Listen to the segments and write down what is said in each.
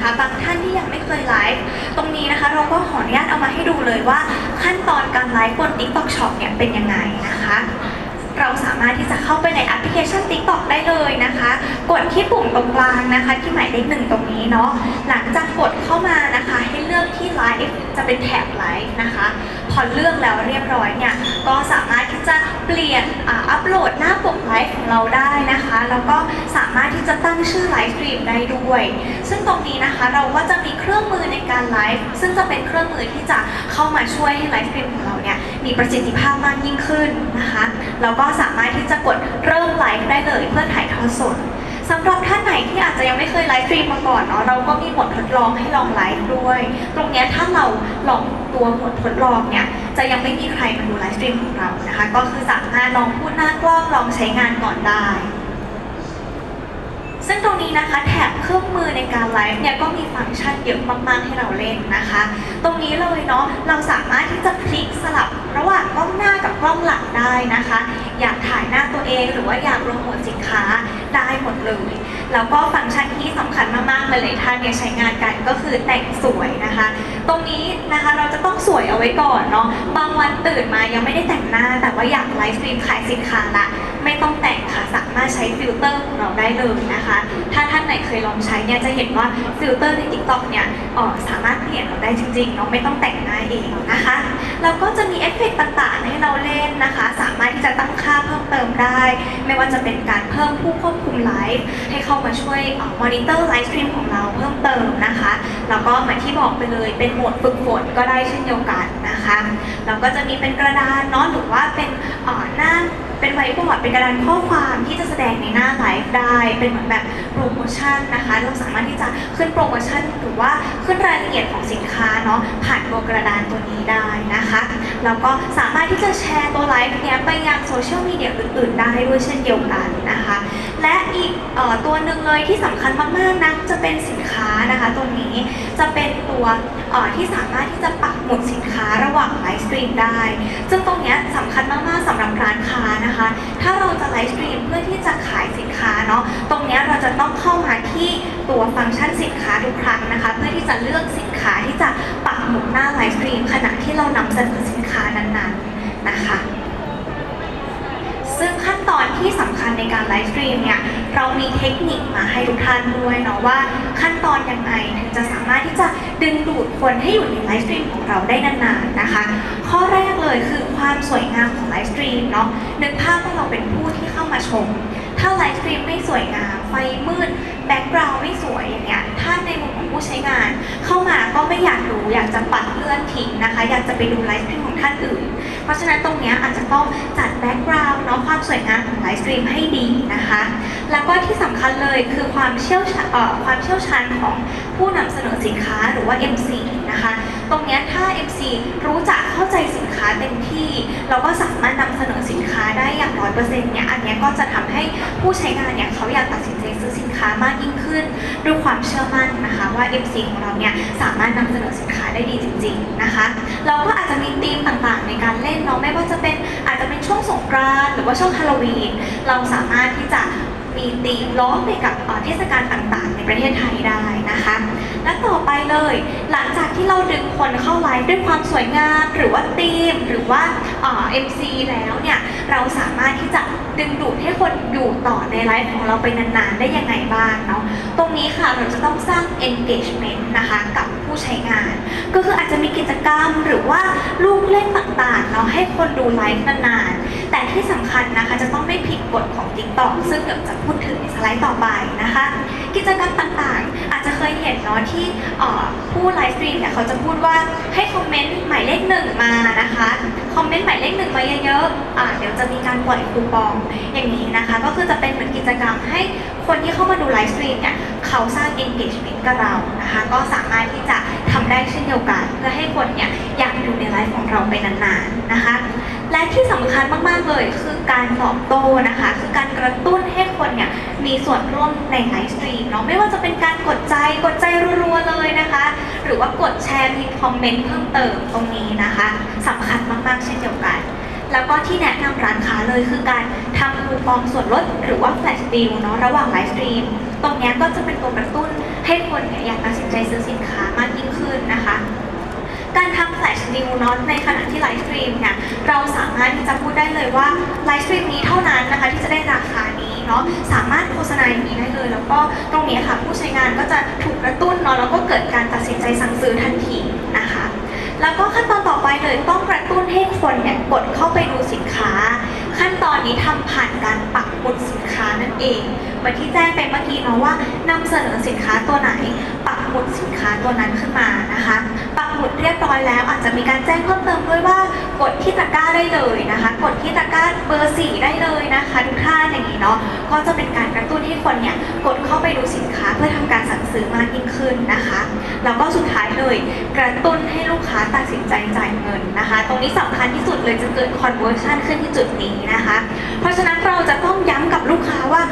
นะคะ บางท่านที่ยังไม่เคยไลฟ์ตรงนี้นะคะ เราก็ขออนุญาตเอามาให้ดูเลยว่าขั้นตอนการไลฟ์บน TikTok Shop เนี่ยเป็นยังไงนะคะ เราสามารถที่จะเข้าไปในแอปพลิเคชัน TikTok ได้เลยนะคะ กดที่ปุ่มตรงกลางนะคะ ที่หมายเลขหนึ่งตรงนี้เนาะหลังจากกดเข้ามานะคะ ให้เลือกที่ไลฟ์จะเป็นแท็บไลฟ์นะคะ อเลือกแล้วเรียบร้อยเนี่ยก็สามารถที่จะเปลี่ยนอัปโหลดหน้าปกไลฟ์ของเราได้นะคะ แล้วก็สามารถที่จะตั้งชื่อไลฟ์สตรีมได้ด้วย ซึ่งตรงนี้นะคะเราก็จะมีเครื่องมือในการไลฟ์ซึ่งจะเป็นเครื่องมือที่จะเข้ามาช่วยให้ไลฟ์สตรีมของเราเนี่ยมีประสิทธิภาพมากยิ่งขึ้นนะคะแล้วก็สามารถที่จะกดเริ่มไลฟ์ได้เลยเพื่อถ่ายทอดสด สำหรับท่านไหนที่อาจจะยังไม่เคยไลฟ์สตรีมมาก่อนเนาะเราก็มีบททดลองให้ลองไลฟ์ด้วย ตรงเนี้ยถ้าเราลองตัวบททดลองเนี่ยจะยังไม่มีใครมาดูไลฟ์สตรีมของเรานะคะก็คือสามารถลองพูดหน้ากล้องลองใช้งานก่อนได้ ซึ่งตรงนี้นะคะแถบเครื่องมือในการไลฟ์เนี่ยก็มีฟังก์ชันเยอะมากๆให้เราเล่นนะคะ ตรงนี้เลยเนาะเราสามารถที่จะพลิกสลับระหว่างกล้องหน้ากับกล้องหลังได้นะคะ อยากถ่ายหน้าตัวเองหรือว่าอยากโปรโมทสินค้าได้หมดเลย แล้วก็ฟังก์ชันที่สำคัญมากๆเลยท่านเนี่ยใช้งานกันก็คือแต่งสวยนะคะ ตรงนี้นะคะเราจะต้องสวยเอาไว้ก่อนเนาะบางวันตื่นมายังไม่ได้แต่งหน้า แต่ว่าอยากไลฟ์สตรีมขายสินค้าละไม่ต้องแต่งค่ะสามารถใช้ฟิลเตอร์ของเราได้เลยนะคะ ถ้าท่านไหนเคยลองใช้เนี่ยจะเห็นว่าฟิลเตอร์ใน TikTok เนี่ยออสามารถเปลี่ยนเราได้จริงๆเนาะไม่ต้องแต่งหน้าเองนะคะ แล้วก็จะมีเอฟเฟกต์ต่างๆ ให้เราเล่นนะคะ สามารถที่จะตั้งค่าเพิ่มเติมได้ ไม่ว่าจะเป็นการเพิ่มผู้ควบคุมไลฟ์ให้เข้ามาช่วยมอนิเตอร์ไลฟ์สตรีมของเราเพิ่มเติมนะคะ แล้วก็เหมือนที่บอกไปเลยเป็นโหมดฝึกฝนก็ได้เช่นเดียวกันนะคะ แล้วก็จะมีเป็นกระดานเนาะหรือว่าเป็นหน้า เป็นไวท์บอร์ดเป็นกระดานข้อความที่จะแสดงในหน้าไลฟ์ได้ เป็นเหมือนแบบโปรโมชั่นนะคะ เราสามารถที่จะขึ้นโปรโมชั่นหรือว่าขึ้นรายละเอียดของสินค้าเนาะผ่านตัวกระดานตัวนี้ได้นะคะแล้วก็สามารถที่จะแชร์ตัวไลฟ์เนี้ยไปยังโซเชียลมีเดียอื่นๆ ได้ด้วยเช่นเดียวกันนะคะ และอีกออตัวหนึ่งเลยที่สำคัญมากๆนะจะเป็นสินค้านะคะตัวนี้จะเป็นตัวออที่สามารถที่จะปักหมุดสินค้าระหว่างไลฟ์สตรีมได้ ซึ่งตรงนี้สำคัญมากๆสำหรับร้านค้านะคะ ถ้าเราจะไลฟ์สตรีมเพื่อที่จะขายสินค้าเนาะตรงนี้เราจะต้องเข้ามาที่ตัวฟังก์ชันสินค้าทุกครั้งนะคะ เพื่อที่จะเลือกสินค้าที่จะปักหมุดหน้าไลฟ์สตรีมขณะที่เรานำเสนอสินค้านั้นๆนะคะ ซึ่งขั้นตอนที่สำคัญในการไลฟ์สตรีมเนี่ยเรามีเทคนิคมาให้ทุกท่านด้วยเนาะว่าขั้นตอนยังไงถึงจะสามารถที่จะดึงดูดคนให้อยู่ในไลฟ์สตรีมของเราได้นานๆนะคะ ข้อแรกเลยคือความสวยงามของไลฟ์สตรีมเนาะนึกภาพว่าเราเป็นผู้ที่เข้ามาชม ถ้าไลฟ์สตรีมไม่สวยงามไฟมืดแบ็กกราวด์ไม่สวยอย่างเงี้ยถ้าในมุมของผู้ใช้งาน เข้ามาก็ไม่อยากดูอยากจะปัดเลื่อนทิ้งนะคะ อยากจะไปดูไลฟ์สตรีมของท่านอื่น เพราะฉะนั้นตรงนี้อาจจะต้องจัดแบ็กกราวน์เนาะความสวยงามของไลฟ์สตรีมให้ดีนะคะ แล้วก็ที่สำคัญเลยคือความเชี่ยวชาญความเชี่ยวชาญของผู้นำเสนอสินค้าหรือว่า MC นะคะ ตรงนี้ถ้า MC รู้จักเข้าใจสินค้าเต็มที่ เราก็สามารถ สินค้าได้อย่างร้อยเปอร์เซ็นต์เนี่ยอันนี้ก็จะทำให้ผู้ใช้งานเนี่ยเขาอยากตัดสินใจซื้อสินค้ามากยิ่งขึ้น ด้วยความเชื่อมั่นนะคะว่า MC ของเราเนี่ยสามารถนำเสนอสินค้าได้ดีจริง ๆนะคะ เราก็อาจจะมีธีมต่างๆ ในการเล่นเนาะไม่ว่าจะเป็นอาจจะเป็นช่วงสงกรานต์หรือว่าช่วงฮาโลวีนเราสามารถที่จะมีธีมล้อไปกับเทศกาลต่างๆ ในประเทศไทยได้นะคะ และต่อ เลย หลังจากที่เราดึงคนเข้าไลฟ์ด้วยความสวยงามหรือว่าธีมหรือว่าเอ่อ MC แล้วเนี่ยเราสามารถที่จะดึงดูดให้คนอยู่ต่อในไลฟ์ของเราไปนานๆ ได้ยังไงบ้างเนาะตรงนี้ค่ะเราจะต้องสร้าง engagement นะคะกับผู้ใช้งาน ก็คืออาจจะมีกิจกรรมหรือว่าลูกเล่นต่างๆเนาะให้คนดูไลฟ์นานๆ แต่ที่สำคัญนะคะจะต้องไม่ผิดกฎของ TikTok ซึ่งเดี๋ยวจะพูดถึงในสไลด์ต่อไปนะคะ กิจกรรมต่างๆ อาจจะเคยเห็นเนาะที่เผู้ไลฟ์สตรีมเนี่ยเขาจะพูดว่าให้คอมเมนต์หมายเลขหนึ่งมานะคะ คอมเมนต์หมายเลขหนึ่งมาเยอะๆอ่าเดี๋ยวจะมีการปล่อยคูปองอย่างนี้นะคะ ก็คือจะเป็นเหมือนกิจกรรมให้คนที่เข้ามาดูไลฟ์สตรีมเนี่ยเขาสร้าง engagement กับเรานะคะ ก็สามารถที่จะทำได้เช่นเดียวกัน เพื่อให้คนเนี่ยอยากอยู่ในไลฟ์ของเราไปนานๆนะคะ และที่สำคัญมากๆเลยคือการตอบโต้นะคะ คือการกระตุ้นให้คนเนี่ยมีส่วนร่วมในไลฟ์สตรีมเนาะไม่ว่าจะเป็นการกดใจกดใจรัวๆเลยนะคะ หรือว่ากดแชร์พิมพ์คอมเมนต์เพิ่มเติมตรงนี้นะคะสำคัญมากๆ เช่นเดียวกัน แล้วก็ที่แนะนำร้านค้าเลยคือการทำคูปองส่วนลดหรือว่าแฟลชดีลเนาะระหว่างไลฟ์สตรีมตรงนี้ก็จะเป็นตัวกระตุ้นให้คนเนี่ยอยากตัดสินใจซื้อสินค้ามากยิ่งขึ้นนะคะ การทำแฟลชดิวเนาะในขณะที่ไลฟ์สตรีมเนี่ยเราสามารถที่จะพูดได้เลยว่าไลฟ์สตรีมนี้เท่านั้นนะคะที่จะได้ราคานี้เนาะสามารถโฆษณาอย่างนี้ได้เลย แล้วก็ตรงนี้ค่ะผู้ใช้งานก็จะถูกกระตุ้นเนาะแล้วก็เกิดการตัดสินใจสั่งซื้อทันทีนะคะ แล้วก็ขั้นตอนต่อไปเลยต้องกระตุ้นให้คนเนี่ยกดเข้าไปดูสินค้า ขั้นตอนนี้ทำผ่านการปักหมุดสินค้านั่นเองเหมือนที่แจ้งไปเมื่อกี้เนาะว่านำเสนอสินค้าตัวไหน ปักหมุดสินค้าตัวนั้นขึ้นมานะคะ ปักหมุดเรียบร้อยแล้ว อาจจะมีการแจ้งเพิ่มเติมด้วยว่ากดที่ตะกร้าได้เลยนะคะ กดที่ตะกร้าเบอร์สี่ได้เลยนะคะทุกท่านอย่างนี้เนาะก็จะเป็นการก ที่คนเนี่ยกดเข้าไปดูสินค้าเพื่อทำการสั่งซื้อมากยิ่งขึ้นนะคะแล้วก็สุดท้ายเลยกระตุ้นให้ลูกค้าตัดสินใจจ่ายเงินนะคะ ตรงนี้สำคัญที่สุดเลยจะเกิด conversion ขึ้นที่จุดนี้นะคะ เพราะฉะนั้นเราจะต้องย้ำกับลูกค้าว่า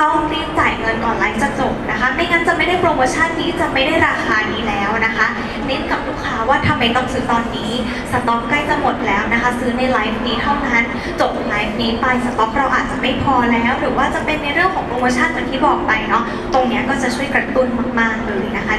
ต้องรีบจ่ายเงินก่อนไลฟ์จะจบนะคะ ไม่งั้นจะไม่ได้โปรโมชั่นนี้จะไม่ได้ราคานี้แล้วนะคะเน้นกับลูกค้าว่าทำไมต้องซื้อตอนนี้สต็อกใกล้จะหมดแล้วนะคะ ซื้อในไลฟ์นี้เท่านั้นจบไลฟ์นี้ไปสต็อกเราอาจจะไม่พอแล้ว หรือว่าจะเป็นในเรื่องของโปรโมชั่นเหมือนที่บอกไปเนาะตรงเนี้ยก็จะช่วยกระตุ้นมากๆเลยนะคะ